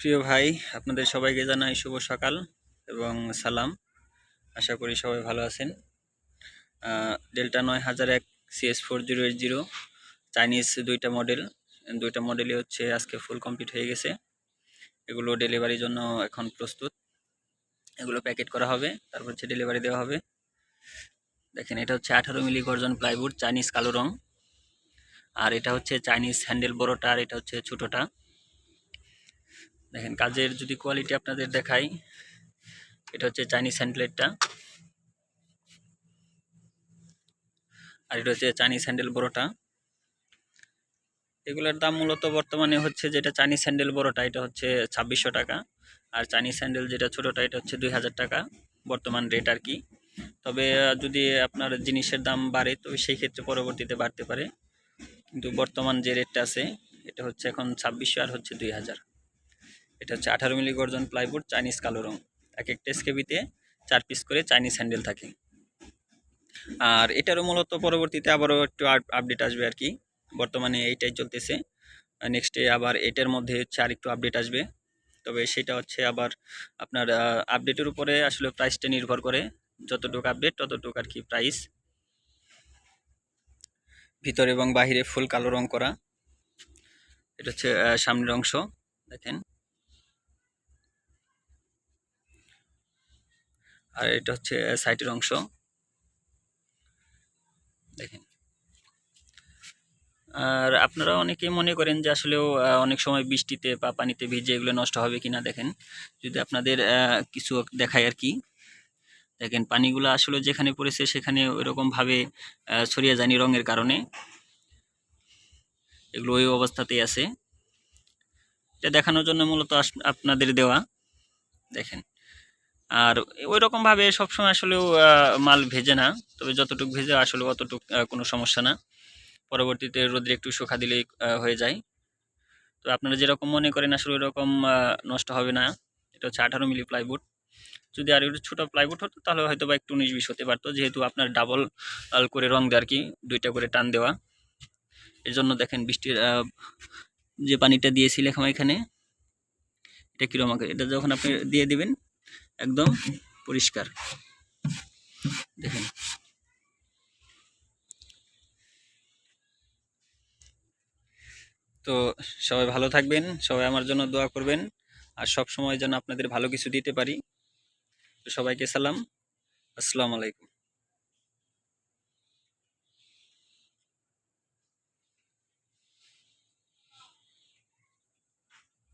প্রিয় ভাই, আপনাদের সবাইকে জানাই শুভ সকাল এবং সালাম। আশা করি সবাই ভালো আছেন। ডেল্টা নয় হাজার এক CS four zero eight zero Chinese দুইটা মডেল দুইটা মডেলই হচ্ছে আজকে ফুল কমপ্লিট হয়ে গেছে। এগুলো ডেলিভারির জন্য এখন প্রস্তুত। এগুলো প্যাকেট করা হবে, তারপর হচ্ছে ডেলিভারি দেওয়া হবে। দেখেন, এটা হচ্ছে আঠারো মিলি গর্জন প্লাইউড চাইনিজ কালো রং। আর এটা হচ্ছে চাইনিজ হ্যান্ডেল বড়টা, আর এটা হচ্ছে ছোটোটা। দেখেন, কাজের যদি কোয়ালিটি আপনাদের দেখাই, এটা হচ্ছে চাইনিজ হ্যান্ডেলেরটা আর এটা হচ্ছে চাইনিজ হ্যান্ডেল বড়টা। এগুলোর দাম মূলত বর্তমানে হচ্ছে যেটা চাইনিজ হ্যান্ডেল বড়টা, এটা হচ্ছে ছাব্বিশশো টাকা। আর চাইনিজ হ্যান্ডেল যেটা ছোটোটা, এটা হচ্ছে দুই হাজার টাকা বর্তমান রেট আর কি। তবে যদি আপনার জিনিসের দাম বাড়ে তবে সেই ক্ষেত্রে পরবর্তীতে বাড়তে পারে। কিন্তু বর্তমান যে রেটটা আছে, এটা হচ্ছে এখন ছাব্বিশশো আর হচ্ছে দুই হাজার। এটা হচ্ছে আঠারো মিলি গর্জন প্লাইবোর্ড চাইনিজ কালো রং। এক একটা স্কেবিতে চার পিস করে চাইনিজ হ্যান্ডেল থাকে। আর এটারও মূলত পরবর্তীতে আবারও একটু আপডেট আসবে আর কি। বর্তমানে এইটাই চলতেছে। নেক্সটে আবার এটার মধ্যে হচ্ছে আর একটু আপডেট আসবে। তবে সেটা হচ্ছে আবার আপনার আপডেটের উপরে আসলে প্রাইসটা নির্ভর করে। যতটুকু আপডেট ততটুকু আর কি প্রাইস ভিতরে এবং বাহিরে ফুল কালো রং করা। এটা হচ্ছে সামনের অংশ। দেখেন। আর এটা হচ্ছে সাইটের অংশ। দেখেন। আর আপনারা অনেকেই মনে করেন যে আসলেও অনেক সময় বৃষ্টিতে বা পানিতে ভিজে এগুলো নষ্ট হবে কিনা দেখেন। যদি আপনাদের কিছু দেখায় আর কি। দেখেন, পানিগুলো আসলে যেখানে পড়েছে সেখানে ওইরকমভাবে ছড়িয়ে যায়নি রঙের কারণে। এগুলো ওই অবস্থাতেই আছে। এটা দেখানোর জন্য মূলত আপনাদের দেওয়া। দেখেন। আর ওই রকম ভাবে সবসময় আসলেও মাল ভেজে না। তবে যতটুকু ভেজে আসলে অতটুকু কোনো সমস্যা না। পরবর্তীতে রোদ্রে একটু শুকা দিলেই হয়ে যায়। তো আপনারা যেরকম মনে করেন আসলে ওইরকম আহ, নষ্ট হবে না। এটা হচ্ছে আঠারো মিলি প্লাইউড। যদি আর একটু ছোটো প্লাইউড হতো তাহলে হয়তো বা একটু উনিশ বিশ হতে পারতো। যেহেতু আপনার ডাবল করে রং দেওয়া আর কি দুইটা করে টান দেওয়া। এই জন্য দেখেন বৃষ্টির যে পানিটা দিয়েছিলাম এখানে এটা কিরম আকার? এটা যখন আপনি দিয়ে দিবেন একদম পরিষ্কার। দেখেন। তো সবাই ভালো থাকবেন, সবাই আমার জন্য দোয়া করবেন, আর সব সময় যেন আপনাদের ভালো কিছু দিতে পারি। তো সবাইকে সালাম। আসসালামু আলাইকুম।